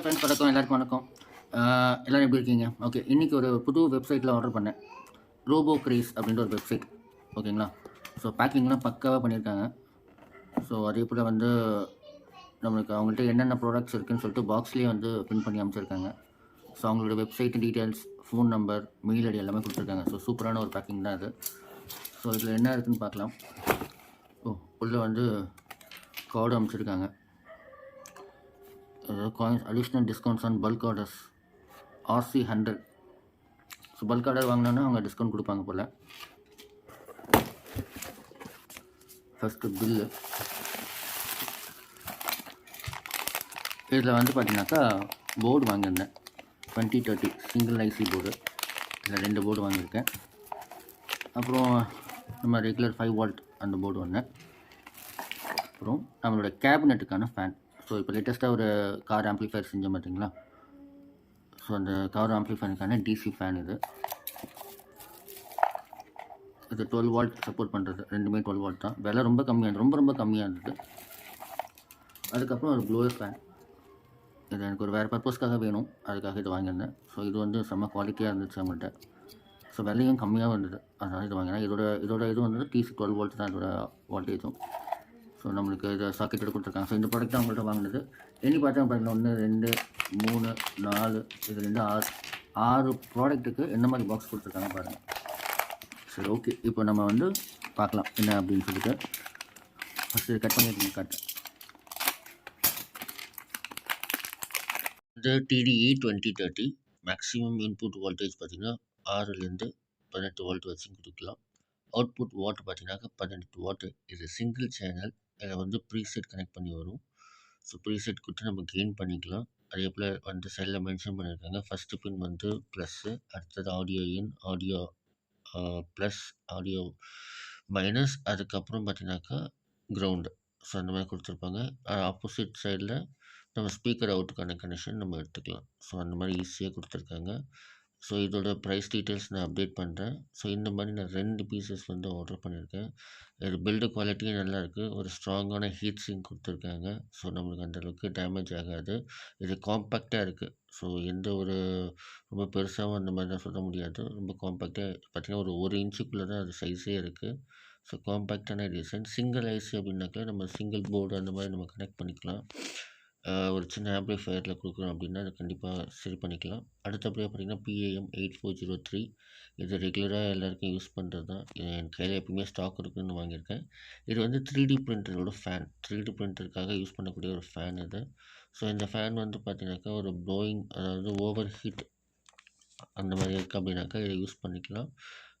Hello friends வணக்கம். எல்லாருக்கும் வணக்கம். எல்லோரும் எப்படி இருக்கீங்க? ஓகே இன்றைக்கி ஒரு புது வெப்சைட்டில் ஆர்டர் பண்ணேன். ரோபோ கிரீஸ் அப்படின்ற ஒரு வெப்சைட் ஓகேங்களா ஸோ பேக்கிங்லாம் பக்காவாக பண்ணியிருக்காங்க. ஸோ அதே போல் வந்து நம்மளுக்கு அவங்கள்ட்ட என்னென்ன ப்ராடக்ட்ஸ் இருக்குதுன்னு சொல்லிட்டு பாக்ஸ்லேயே வந்து பின் பண்ணி அமைச்சிருக்காங்க ஸோ அவங்களோட website details phone number mail ID எல்லாமே கொடுத்துருக்காங்க. ஸோ சூப்பரான ஒரு பேக்கிங் தான் அது. ஸோ இதில் என்ன இருக்குதுன்னு பார்க்கலாம். ஓ உள்ளே வந்து கார்டு அமைச்சிருக்காங்க coins additional discounts on bulk orders RC hundred so bulk order வாங்கினோன்னா அவங்க டிஸ்கவுண்ட் கொடுப்பாங்க போல். ஃபஸ்ட்டு பில்லு இதில் வந்து பார்த்தீங்கன்னாக்கா போர்டு வாங்கியிருந்தேன். Twenty thirty single IC board இதில் ரெண்டு போர்டு வாங்கியிருக்கேன். அப்புறம் நம்ம ரெகுலர் ஃபைவ் வால்ட் அந்த போர்டு ஒன்று அப்புறம் நம்மளோட கேபினெட்டுக்கான ஃபேன் ஸோ இப்போ லேட்டஸ்ட்டாக ஒரு கார் ஆம்ப்ளிஃபையர் செஞ்சோம் பார்த்தீங்களா ஸோ அந்த கார் ஆம்ப்ளிஃபையருக்கான டிசி ஃபேன் இது. இது டுவெல் வால்ட் சப்போர்ட் பண்ணுறது ரெண்டுமே டுவெல் வால்ட் தான். விலை ரொம்ப கம்மியாக ரொம்ப ரொம்ப கம்மியாக இருந்தது. அதுக்கப்புறம் ஒரு ப்ளோயர் ஃபேன் இது எனக்கு ஒரு வேறு பர்பஸ்க்காக வேணும். அதுக்காக இது வாங்கியிருந்தேன். ஸோ இது வந்து செம்ம குவாலிட்டியாக இருந்துச்சு அவங்கள்ட்ட. ஸோ விலையும் கம்மியாக இருந்தது. அதனால் இது வாங்கினேன். இதோட இதோட இது வந்து டிசி டுவெல் வோல்ட் தான். இதோட வோல்டேஜும் ஸோ நம்மளுக்கு இதை சாக்கெட்டோட கொடுத்துருக்காங்க. ஸோ இந்த ப்ராடக்ட் தான் அவங்கள்ட்ட வாங்கினது. எண்ணி பார்த்தா பார்த்தீங்கன்னா ஒன்று ரெண்டு மூணு நாலு இது ரெண்டு ஆறு ஆறு ப்ராடக்ட்டுக்கு என்ன மாதிரி பாக்ஸ் கொடுத்துருக்காங்க பாருங்கள் சரி ஓகே இப்போ நம்ம வந்து பார்க்கலாம் என்ன அப்படின்னு சொல்லிட்டு. ஃபஸ்ட்டு கட் பண்ணி காட்டுறேன் இந்த TDE twenty thirty maximum input voltage பார்த்திங்கன்னா ஆறுலேருந்து பதினெட்டு வோல்ட் வரைக்கும் கொடுக்கலாம். அவுட்புட் வாட் பார்த்தீங்கன்னாக்கா பதினெட்டு வாட்டு இது சிங்கிள் சேனல் இதில் வந்து ப்ரீசெட் கனெக்ட் பண்ணி வரும். ஸோ ப்ரீசெட் கொடுத்து நம்ம கெயின் பண்ணிக்கலாம். அதே போல் வந்து சைடில் மென்ஷன் பண்ணியிருக்காங்க. ஃபஸ்ட்டு பின் வந்து ப்ளஸ்ஸு அடுத்தது audio in audio plus audio minus அதுக்கப்புறம் பார்த்தீங்கன்னாக்கா கிரவுண்டு ஸோ அந்த மாதிரி கொடுத்துருப்பாங்க. ஆப்போசிட் சைடில் நம்ம ஸ்பீக்கர் அவுட்டுக்கான கனெக்ஷன் நம்ம எடுத்துக்கலாம். ஸோ அந்த மாதிரி ஈஸியாக கொடுத்துருக்காங்க. ஸோ இதோட ப்ரைஸ் டீட்டெயில்ஸ் நான் அப்டேட் பண்ணுறேன் ஸோ இந்த மாதிரி நான் ரெண்டு பீசஸ் வந்து ஆர்டர் பண்ணியிருக்கேன். இது பில்டு குவாலிட்டியும் நல்லாயிருக்கு ஒரு ஸ்ட்ராங்கான ஹீட் சிங் கொடுத்துருக்காங்க. ஸோ நம்மளுக்கு அந்தளவுக்கு டேமேஜ் ஆகாது. இது காம்பேக்டாக இருக்குது ஸோ எந்த ஒரு ரொம்ப பெருசாகவும் அந்த மாதிரிலாம் சொல்ல முடியாது. ரொம்ப காம்பேக்டாக பார்த்திங்கன்னா ஒரு ஒரு இன்ச்சுக்குள்ளே தான் அது சைஸே இருக்குது ஸோ காம்பேக்டான டிசைன் சிங்கிள் ஐசி அப்படின்னாக்கா நம்ம சிங்கிள் போர்டு அந்த மாதிரி நம்ம கனெக்ட் பண்ணிக்கலாம். ஒரு சின்ன ஆம்ப்ளிஃபயரில் கொடுக்குறோம் அப்படின்னா அது கண்டிப்பாக சரி பண்ணிக்கலாம். அடுத்தபடியாக பார்த்திங்கன்னா PAM eight four zero three இது ரெகுலராக எல்லாருக்கும் யூஸ் பண்ணுறது தான். என் கையில் எப்பவுமே ஸ்டாக் இருக்குதுன்னு வாங்கியிருக்கேன். இது வந்து த்ரீ டி பிரிண்டரோட ஃபேன் த்ரீ டி பிரிண்டருக்காக யூஸ் பண்ணக்கூடிய ஒரு ஃபேன் இது. ஸோ இந்த ஃபேன் வந்து பார்த்திங்கனாக்கா ஒரு ப்ளோயிங் அதாவது ஓவர் ஹீட் அந்த மாதிரி இருக்குது அப்படின்னாக்கா இதை யூஸ் பண்ணிக்கலாம்.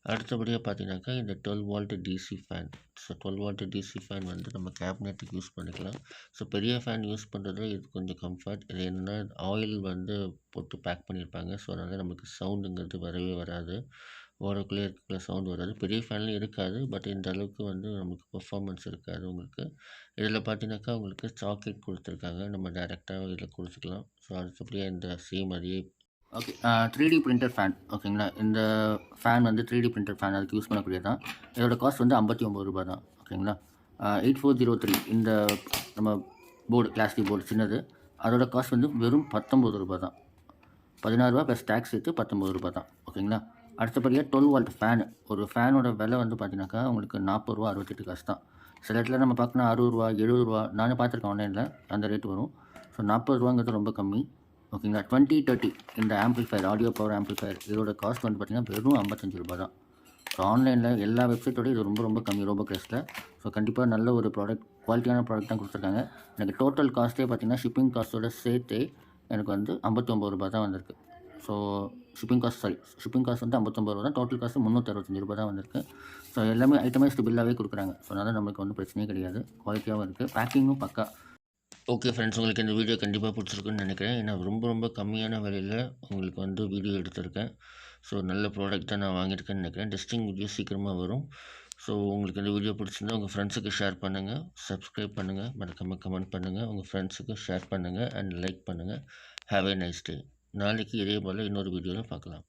அடுத்தபடியாக பார்த்தீங்கன்னாக்கா இந்த twelve volt DC fan so twelve volt DC fan வந்து நம்ம கேபினெட்டுக்கு யூஸ் பண்ணிக்கலாம். ஸோ பெரிய ஃபேன் யூஸ் பண்ணுறது இது கொஞ்சம் கம்ஃபர்ட் இது என்னென்னா ஆயில் வந்து போட்டு பேக் பண்ணியிருப்பாங்க. ஸோ அதனால் நமக்கு சவுண்டுங்கிறது வரவே வராது. ஓரக்குள்ளே இருக்கிற சவுண்ட் வராது. பெரிய ஃபேன்லாம் இருக்காது. பட் இந்த அளவுக்கு வந்து நமக்கு பெர்ஃபார்மன்ஸ் இருக்காது உங்களுக்கு. இதில் பார்த்தீங்கன்னாக்கா உங்களுக்கு சாக்கெட் கொடுத்துருக்காங்க. நம்ம டேரெக்டாக இதில் கொடுத்துக்கலாம். ஸோ அடுத்தபடியாக இந்த சேம் அதே okay three D printer fan ஓகேங்களா இந்த ஃபேன் வந்து த்ரீ டி பிரிண்டர் ஃபேன் அதுக்கு யூஸ் பண்ணக்கூடியது தான் இதோட காஸ்ட் வந்து ஐம்பத்தி ஒம்பது ரூபா தான் ஓகேங்களா எயிட் ஃபோர் ஜீரோ த்ரீ இந்த நம்ம போர்டு பிளாஸ்டிக் போர்டு சின்னது. அதோட காஸ்ட் வந்து வெறும் பத்தொம்பது ரூபா தான் பதினாறுரூவா ப்ளஸ் டேக்ஸ் சேர்த்து பத்தொம்பது ரூபா தான் ஓகேங்களா அடுத்தபடியாக டுவெல் வால்ட் ஃபேனு ஒரு ஃபேனோட விலை வந்து பார்த்தீங்கன்னாக்கா உங்களுக்கு நாற்பது ரூபா அறுபத்தெட்டு காசு தான் சில இடத்துல நம்ம பார்க்கணும் அறுபது ரூபா எழுபது ரூபா நானே பார்த்துருக்கேன் ஆன்லைனில் அந்த ரேட் வரும். ஸோ நாற்பது ரூபாங்கிறது ரொம்ப கம்மி. ஓகேங்களா? டுவெண்ட்டி தேர்ட்டி இந்த ஆம்பிளிஃபயர் ஆடியோ பவர் ஆம்பிளிஃபயர் இதோட காஸ்ட் வந்து பார்த்திங்கன்னா வெறும் ஐம்பத்தஞ்சு ரூபா தான். ஸோ ஆன்லைனில் எல்லா வெப்சைட்டோட இது ரொம்ப ரொம்ப கம்மி ரொம்ப கிரேஸில் ஸோ கண்டிப்பாக நல்ல ஒரு ப்ராடக்ட் குவாலிட்டியான ப்ராடக்ட் தான் கொடுத்துருக்காங்க. எனக்கு டோட்டல் காஸ்ட்டே பார்த்திங்கன்னா ஷிப்பிங் காஸ்ட்டோட சேர்த்தே எனக்கு வந்து ஐம்பத்தொம்பது ரூபா தான் வந்திருக்கு. So shipping cost sorry shipping cost வந்து ஐம்பத்தொம்பது ரூபா தான். டோட்டல் காஸ்ட் முந்நூற்றஞ்சு ரூபா தான் வந்திருக்கு. ஸோ எல்லாமே ஐட்டமைஸ்டு பில்லாகவே கொடுக்குறாங்க. ஸோ அதனால் நமக்கு ஒன்றும் பிரச்சனையே கிடையாது. குவாலிட்டியாகவும் இருக்குது பேக்கிங்கும் பக்கா. ஓகே ஃப்ரெண்ட்ஸ் உங்களுக்கு இந்த வீடியோ கண்டிப்பாக பிடிச்சிருக்குன்னு நினைக்கிறேன். ஏன்னா ரொம்ப ரொம்ப கம்மியான விலையில் உங்களுக்கு வந்து வீடியோ எடுத்திருக்கேன். ஸோ நல்ல ப்ராடக்டாக நான் வாங்கியிருக்கேன்னு நினைக்கிறேன். டெஸ்டிங் வீடியோ சீக்கிரமாக வரும். ஸோ உங்களுக்கு இந்த வீடியோ பிடிச்சிருந்தா உங்கள் ஃப்ரெண்ட்ஸுக்கு ஷேர் பண்ணுங்கள் சப்ஸ்கிரைப் பண்ணுங்கள் மறக்காமல் கமெண்ட் பண்ணுங்கள் உங்கள் ஃப்ரெண்ட்ஸுக்கு ஷேர் பண்ணுங்கள் அண்ட் லைக் பண்ணுங்கள் ஹாவ் ஏ நைஸ் டே நாளைக்கு இதே போல் இன்னொரு வீடியோவில் பார்க்கலாம்.